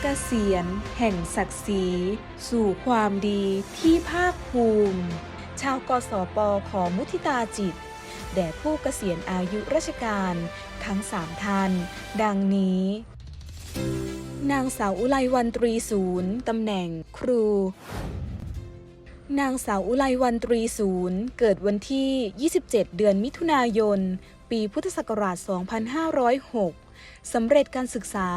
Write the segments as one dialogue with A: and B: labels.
A: เกษียณแห่งศักดิ์ศรีสู่ความดีที่ภาคภูมิ ชาวกสปขอมุทิตาจิต แด่ผู้เกษียณอายุราชการทั้งสามท่าน ดังนี้ นางสาวอุไรวันตรีศูนย์ตำแหน่งครูนางสาวอุไรวันตรีศูนย์ เกิดวันที่ 27 เดือนมิถุนายน ปีพุทธศักราช 2506 สำเร็จการศึกษา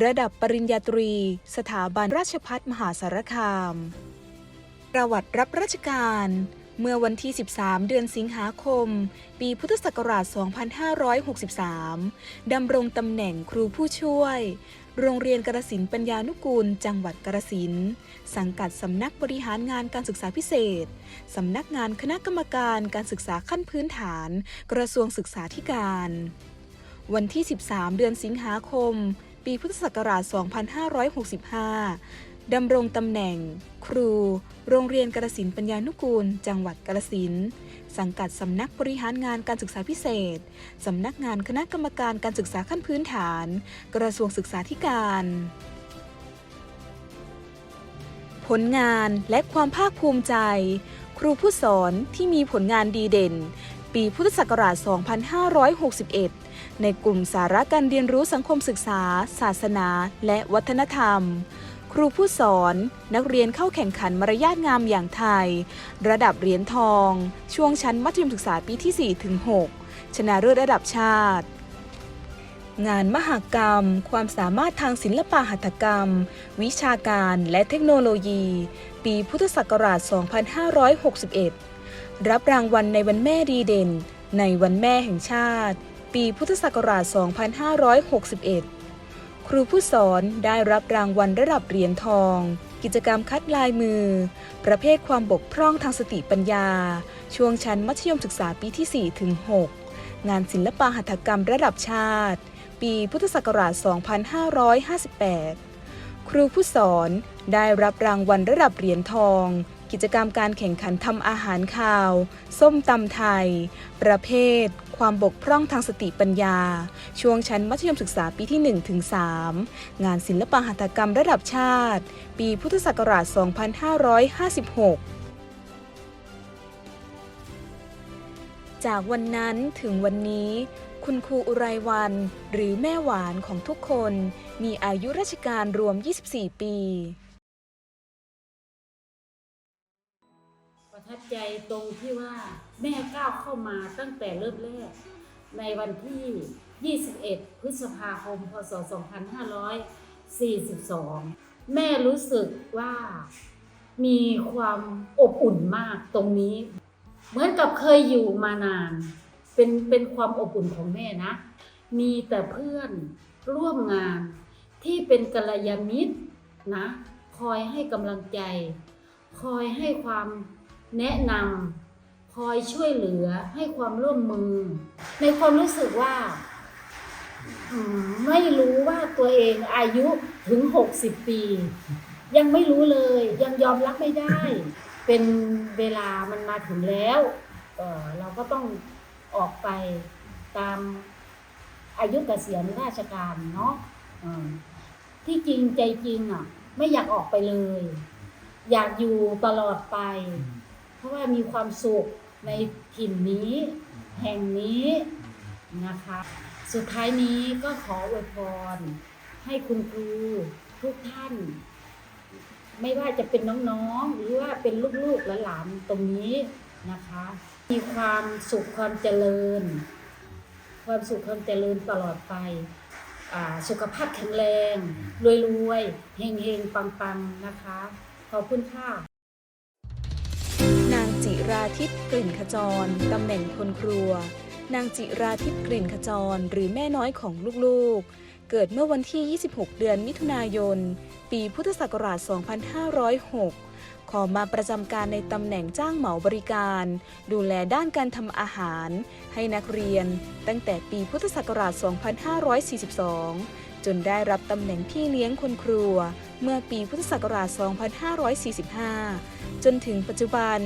A: ระดับปริญญาตรี สถาบันราชภัฏมหาสารคาม ประวัติรับราชการ เมื่อวันที่ 13 เดือนสิงหาคม ปีพุทธศักราช 2563 ดำรงตำแหน่งครูผู้ช่วย โรงเรียนกระสินปัญญานุกูล จังหวัดกระสิน สังกัดสำนักบริหารงานการศึกษาพิเศษ สำนักงานคณะกรรมการการศึกษาขั้นพื้นฐาน กระทรวงศึกษาธิการ วันที่ 13 เดือนสิงหาคม ปีพุทธศักราช 2565 ดำรงตำแหน่ง ครู โรงเรียนกระสินปัญญานุกูล จังหวัดกระสิน สังกัดสำนักบริหารงานการศึกษาพิเศษ สำนักงานคณะกรรมการการศึกษาขั้นพื้นฐาน กระทรวงศึกษาธิการ ผลงานและความภาคภูมิใจ ครูผู้สอนที่มีผลงานดีเด่น ปีพุทธศักราช 2561 ในกลุ่มสาระการเรียนรู้สังคมศึกษา ศาสนา และวัฒนธรรม ครูผู้สอนนักเรียนเข้าแข่งขันมารยาทงามอย่างไทย ระดับเหรียญทอง ช่วงชั้นมัธยมศึกษาปีที่ 4 ถึง 6 ชนะเลิศระดับชาติงานมหกรรม ความสามารถทางศิลปะหัตถกรรม วิชาการและเทคโนโลยี ปีพุทธศักราช 2561 รับรางวัลในวันแม่ดีเด่น ในวันแม่แห่งชาติ ปีพุทธศักราช 2561 ครูผู้สอนได้รับรางวัลระดับเหรียญทอง กิจกรรมคัดลายมือ ประเภทความบกพร่องทางสติปัญญา ช่วงชั้นมัธยมศึกษาปีที่ 4 ถึง 6 งานศิลปะหัตถกรรมระดับชาติ ปีพุทธศักราช 2558 ครูผู้สอนได้รับรางวัลระดับเหรียญทอง กิจกรรมการแข่งขันทำอาหารคาว ส้มตำไทย ประเภท ความบกพร่องทางสติปัญญา ช่วงชั้นมัธยมศึกษาปีที่ 1 ถึง 3 งานศิลปะหัตถกรรมระดับชาติ ปีพุทธศักราช 2556จากวันนั้นถึงวันนี้ คุณครูอุไรวัน หรือแม่หวานของทุกคน มีอายุราชการรวม 24 ปี
B: ทับใจตรงที่ว่าแม่ก้าวเข้ามาตั้งแต่เริ่มแรก ในวันที่ 21 พฤษภาคม พศ 2542 แม่รู้สึกว่ามีความอบอุ่นมากตรงนี้ เหมือนกับเคยอยู่มานาน เป็นเป็นความอบอุ่นของแม่นะ มีแต่เพื่อนร่วมงานที่เป็นกัลยาณมิตรนะ คอยให้กำลังใจ คอยให้ความ แนะนำคอยช่วยเหลือให้ความร่วมมือ ในความรู้สึกว่า ไม่รู้ว่าตัวเองอายุถึง 60 ปี ยังไม่รู้เลยยังยอมรับไม่ได้ เป็นเวลามันมาถึงแล้วเเราก็ต้องออกไปตามอายุเกษียณราชการเนาะที่จริงใจจริงอะ ไม่อยากออกไปเลย อยากอยู่ตลอดไป เพราะว่ามีความสุขในถิ่นนี้ แห่งนี้นะคะ สุดท้ายนี้ก็ขออวยพร ให้คุณครูทุกท่าน ไม่ว่าจะเป็นน้องๆ หรือว่าเป็นลูกๆและหลานตรงนี้นะคะ มีความสุขความเจริญ ความสุขความเจริญตลอดไปสุขภาพแข็งแรง รวยๆเฮงๆปังๆนะคะ ขอบคุณค่ะ
A: ราทิพย์กลิ่นขจร ตำแหน่งคนครัว นางจิราทิพย์กลิ่นขจร หรือแม่น้อยของลูกๆ เกิดเมื่อวันที่ 26 เดือนมิถุนายน ปีพุทธศักราช 2506 ขอมาประจำการในตำแหน่งจ้างเหมาบริการ ดูแลด้านการทำอาหาร ให้นักเรียนตั้งแต่ปีพุทธศักราช 2542 จนได้รับตำแหน่งพี่เลี้ยงคนครัว เมื่อปีพุทธศักราช 2545 จนถึงปัจจุบัน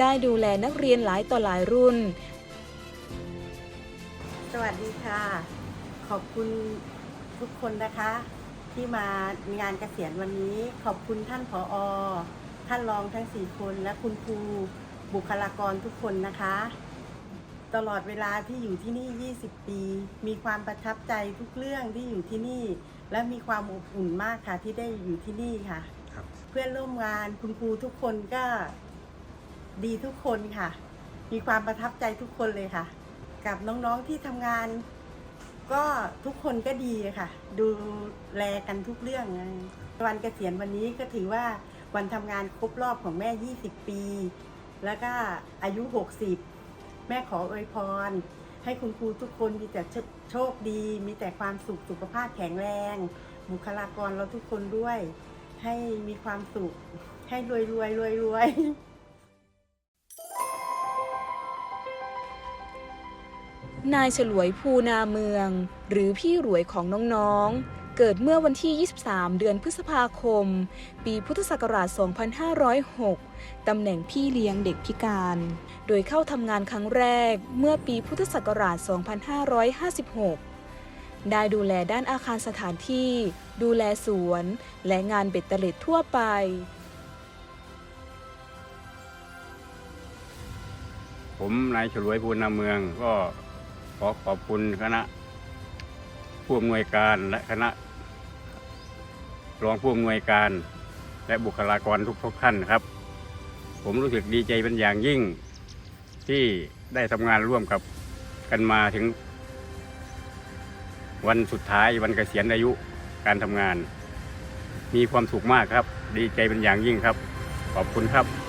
A: ได้ดูแลนักเรียนหลายต่อหลายรุ่น
C: สวัสดีค่ะ ขอบคุณทุกคนนะคะ ที่มางานเกษียณวันนี้ ขอบคุณท่านผอท่านรองทั้งสี่คนและคุณครูบุคลากรทุกคนนะคะ ตลอดเวลาที่อยู่ที่นี่ 20 ปี มีความประทับใจทุกเรื่องที่อยู่ที่นี่ และมีความอบอุ่นมากค่ะที่ได้อยู่ที่นี่ค่ะ
D: ครับ
C: เพื่อนร่วมงานคุณครูทุกคนก็ดีทุกคนค่ะ มีความประทับใจทุกคนเลยค่ะ กับน้องๆที่ทำงาน ก็ทุกคนก็ดีค่ะ ดูแลกันทุกเรื่องนะวันเกษียณวันนี้ก็ถือว่าวันทำงานครบรอบของแม่ 20 ปี แล้วก็อายุ 60 แม่ขออวยพร ให้คุณครูทุกคนมีแต่โชชคดี มีแต่ความสุขสุขภาพแข็งแรง บุคลากรเราทุกคนด้วย ให้มีความสุข ให้รวยรวยรวยรวย
A: นายฉลวยภูนาเมือง หรือพี่รวยของน้องๆ เกิดเมื่อวันที่ 23 เดือนพฤษภาคม ปีพุทธศักราช 2506 ตำแหน่งพี่เลี้ยงเด็กพิการ โดยเข้าทำงานครั้งแรกเมื่อปีพุทธศักราช 2556 ได้ดูแลด้านอาคารสถานที่ ดูแลสวน และงานเบ็ดเตล็ดทั่วไป
D: ผมนายฉลวยภูนาเมืองก็ขอขอบคุณคณะ ผู้อำนวยการและคณะรองผู้อำนวยการและบุคลากรทุกทุกๆท่านครับ ผมรู้สึกดีใจเป็นอย่างยิ่ง ที่ได้ทำงานร่วมกับกันมาถึง วันสุดท้ายวันเกษียณอายุการทำงาน มีความสุขมากครับ ดีใจเป็นอย่างยิ่งครับ ขอบคุณครับ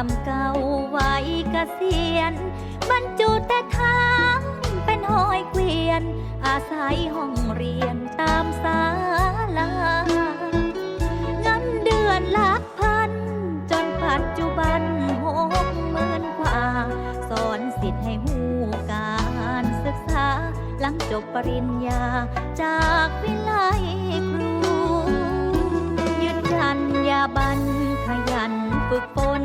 D: า
E: งลำเก่าไว้เกษียณบรรจุแต่ทางเป็นหอยเกวียน อาศัยห้องเรียนตามศาลาเงินเดือนหลักพัน จนปัจจุบันหกหมื่นกว่า สอนสิทธิ์ให้หูการศึกษา หลังจบปริญญาจากวิไลครู ยึดยันยาบันขยันฝึกฝน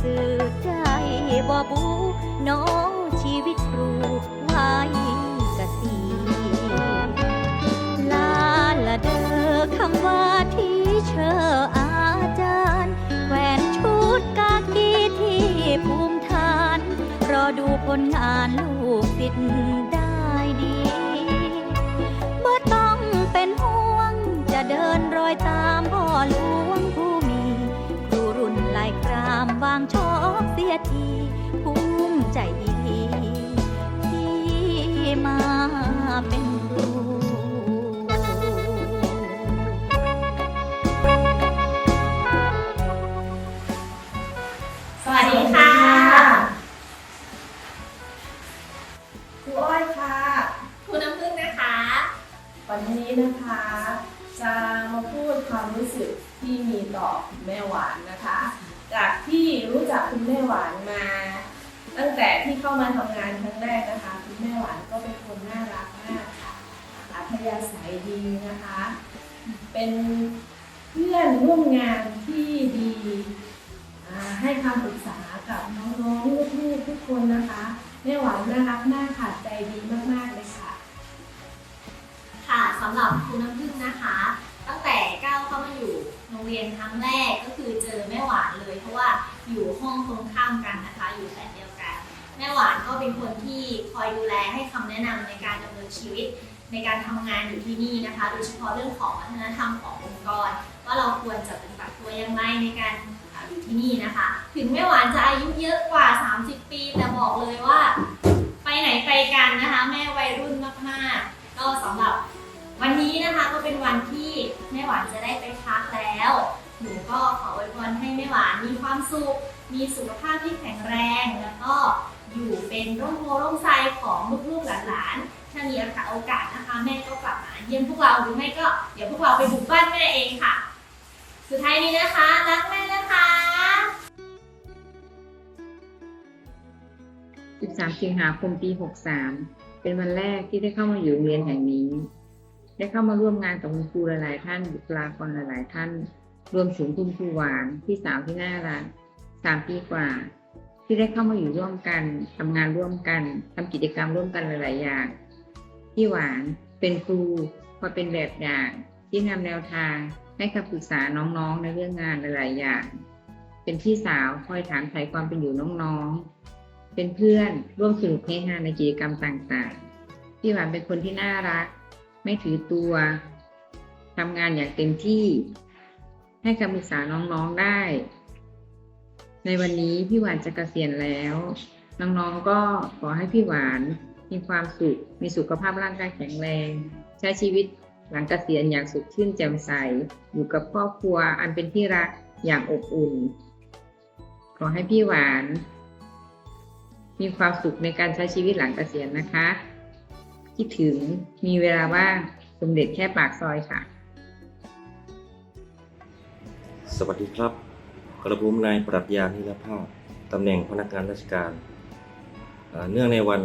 E: ซื่อใจบ่บูน้องชีวิตครูไว้กษีลาละเดอคำว่าที่เชออาจารย์แหวนชุดกากีที่ภูมิฐาน รอดูผลงานลูกศิษย์ได้ดีบ่ต้องเป็นห่วงจะเดินรอยตามพ่อหลวงายครามวางชอกเสียทีภูมิใจดีที่มาเป็น
F: ธยาศัยดีนะคะ เป็นเพื่อนร่วมงานที่ดีให้คำปรึกษากับน้องๆลูกๆทุกคนนะคะแม่หวานน่ารักน่าขาดใจดีมากๆเลยค่ะ
G: ค่ะสำหรับครูน้ำพึ่งนะคะ ตั้งแต่ก้าวเข้ามาอยู่โรงเรียนครั้งแรกก็คือเจอแม่หวานเลย เพราะว่าอยู่ห้องตรงข้ามกันนะคะ อยู่แถวเดียว แม่หวานก็เป็นคนที่คอยดูแลให้คำแนะนำในการดำเนินชีวิต ในการทำงานอยู่ที่นี่นะคะ โดยเฉพาะเรื่องของวัฒนธรรมขององค์กร ว่าเราควรจะปฏิบัติตัวยังไงในการอ่าอยู่ที่นี่นะคะ ถึงแม่หวานจะอายุเยอะกว่า 30 ปี แต่บอกเลยว่า ไปไหนไปกันนะคะ แม่วัยรุ่นมากๆ ก็สำหรับวันนี้นะคะก็เป็นวันที่แม่หวานจะได้ไปพักแล้วหนูก็ขออวยพรให้แม่หวานมีความสุข มีสุขภาพที่แข็งแรง แล้วก็ อยู่เป็นร่มโพร่มไทรของลูกๆหลานๆ ถ้ามีโอกาสนะคะ แม่ก็กลับมาเยี่ยมพวกเราหรือไม่ก็เดี๋ยวพวกเราไปบุกบ้านแม่เองค่ะ สุดท้ายนี้นะคะรักแม่นะคะ
H: 13สิงหาคมปี 63 เป็นวันแรกที่ได้เข้ามาอยู่โรงเรียนแห่งนี้ ได้เข้ามาร่วมงานกับคุณครูหลายๆท่านบุคลากรหลายๆท่าน รวมถึงคุณครูหวานพี่สาวที่น่ารักสามปีกว่า ที่ได้เข้ามาอยู่ร่วมกันทำงานร่วมกันทำกิจกรรมร่วมกันหลาย ๆ อย่าง พี่หวานเป็นครูคอยเป็นแบบอย่างที่นำแนวทางให้คำปรึกษาน้อง ๆ ในเรื่องงานหลาย ๆ อย่าง เป็นพี่สาวคอยถามไถ่ความเป็นอยู่น้อง ๆ เป็นเพื่อนร่วมสนุกเฮฮาในกิจกรรมต่าง ๆ พี่หวานเป็นคนที่น่ารัก ไม่ถือตัวทำงานอย่างเต็มที่ ให้คำปรึกษาน้อง ๆ ได้ ในวันนี้พี่หวานจะเกษียณแล้ว น้องๆก็ขอให้พี่หวานมีความสุข มีสุขภาพร่างกายแข็งแรง ใช้ชีวิตหลังเกษียณอย่างสุขชื่นแจ่มใส อยู่กับครอบครัวอันเป็นที่รักอย่างอบอุ่น ขอให้พี่หวาน มีความสุขในการใช้ชีวิตหลังเกษียณนะคะ คิดถึงมีเวลาว่างสมเด็จแค่ปากซอยค่ะ
I: สวัสดีครับ กระผมนายปรัชญานิรภาพตำแหน่งพนักงานราชการ เนื่องในวัน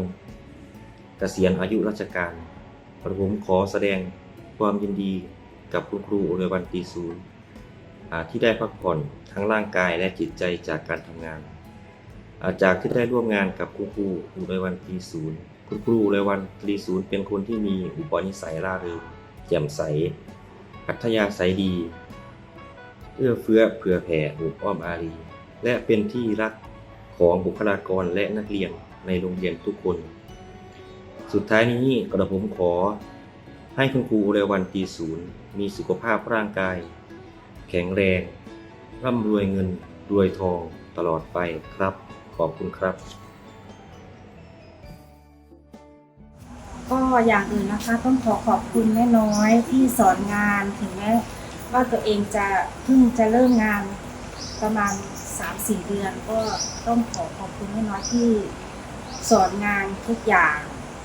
I: เกษียณอายุราชการ กระผมขอแสดงความยินดีกับคุณครูอุไรวันตีศูนย์ที่ได้พักผ่อนทั้งร่างกายและจิตใจจากการทำงานาจากที่ได้ร่วมงานกับคุณครูอุไรวันตีศูนย์คุณครูอุไรวันตีศูนย์เป็นคนที่มีอุปนิสัยร่าเริงแจ่มใสอัธยาศัยดี เอื้อเฟื้อเผื่อแผ่หุบอ้อมอารี และเป็นที่รักของบุคลากรและนักเรียนในโรงเรียนทุกคน สุดท้ายนี้กระผมขอ ให้คุณครูเรวันตีศูนย์มีสุขภาพร่างกาย แข็งแรง ร่ำรวยเงินรวยทองตลอดไปครับ ขอบคุณครับ
J: ก็อย่างอื่นนะคะต้องขอขอบคุณแม่น้อยที่สอนงานถึงแม้ ว่าตัวเองจะเพิ่งจะเริ่มงานประมาณ3-4เดือน ก็ต้องขอขอบคุณแม่น้อยที่สอนงานทุกอย่าง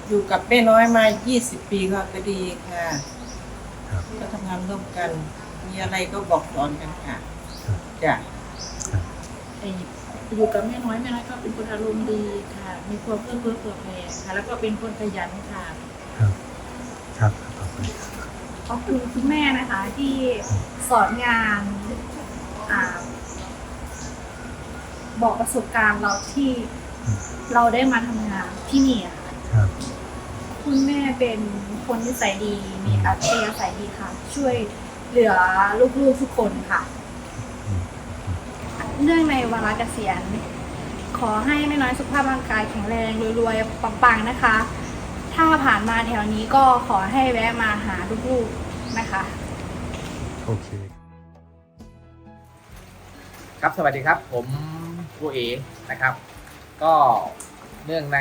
K: อยู่กับแม่น้อยมา 20 ปีก็ก็ดีค่ะ ก็ทำงานร่วมกัน มีอะไรก็บอกสอนกันค่ะจ้ะ
J: อยู่กับแม่น้อยแม่น้อยก็เป็นคนอารมณ์ดีค่ะ มีความเพื่อเพื่อเผื่อแผ่ค่ะ แล้วก็เป็นคนขยันค่ะ
L: ครับ
J: ขอบคุณ คุณแม่นะคะที่สอนงานอ่าบอกประสบการณ์เราที่เราได้มาทำงานที่นี่อะค่ะ
L: ครับ
J: คุณแม่เป็นคนนิสัยดี มีอัธยาศัยดีค่ะ ช่วยเหลือลูกๆทุกคนค่ะ เนื่องในวาระเกษียณขอให้แม่น้อยสุขภาพร่างกายแข็งแรงรวยๆปังๆนะคะ ถ้าผ่านมาแถวนี้ก็ขอให้แวะมาหาลูกๆนะคะ
L: โอเค
M: ครับสวัสดีครับ ผมครูเอนะครับ ก็เนื่องใน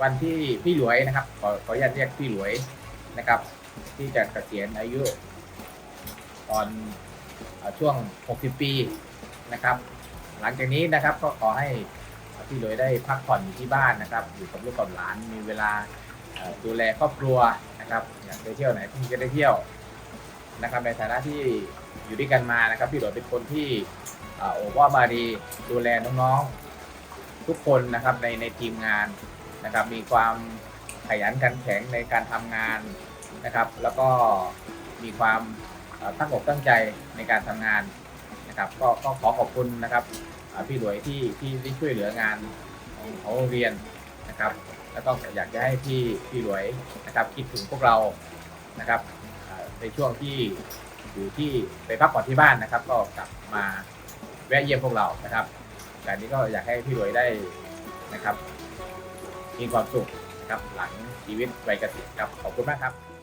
M: วันที่พี่หลวยนะครับ ขอขออนุญาตเรียกพี่หลวยนะครับ ที่จะเกษียณอายุ ตอนเอ่อช่วง 60 ปีนะครับ หลังจากนี้นะครับก็ขอให้พี่หลวยได้พักผ่อนอยู่ที่บ้านนะครับ อยู่กับลูกกับหลานมีเวลา ดูแลครอบครัวนะครับอยากไปเที่ยวไหนพี่จะได้เที่ยวนะครับ ในฐานะที่อยู่ด้วยกันมานะครับ พี่หลวเป็นคนที่อ่าโอบว่ามาดีดูแลน้องๆทุกคนนะครับในในทีมงานนะครับ มีความขยันขันแข็งในการทำงานนะครับ แล้วก็มีความตั้งอกตั้งใจในการทำงานนะครับ ก็ก็ขอขอบคุณนะครับพี่หลวยที่ที่ที่ช่วยเหลืองานของของโรงเรียนนะครับ แล้วก็อยากจะให้พี่พี่รวยนะครับคิดถึงพวกเรานะครับในช่วงที่อยู่ที่ไปพักผ่อนที่บ้านนะครับ ก็กลับมาแวะเยี่ยมพวกเรานะครับการนี้ก็อยากให้พี่รวยได้นะครับ มีความสุขนะครับหลังชีวิตวัยเกษียณครับขอบคุณมากครับ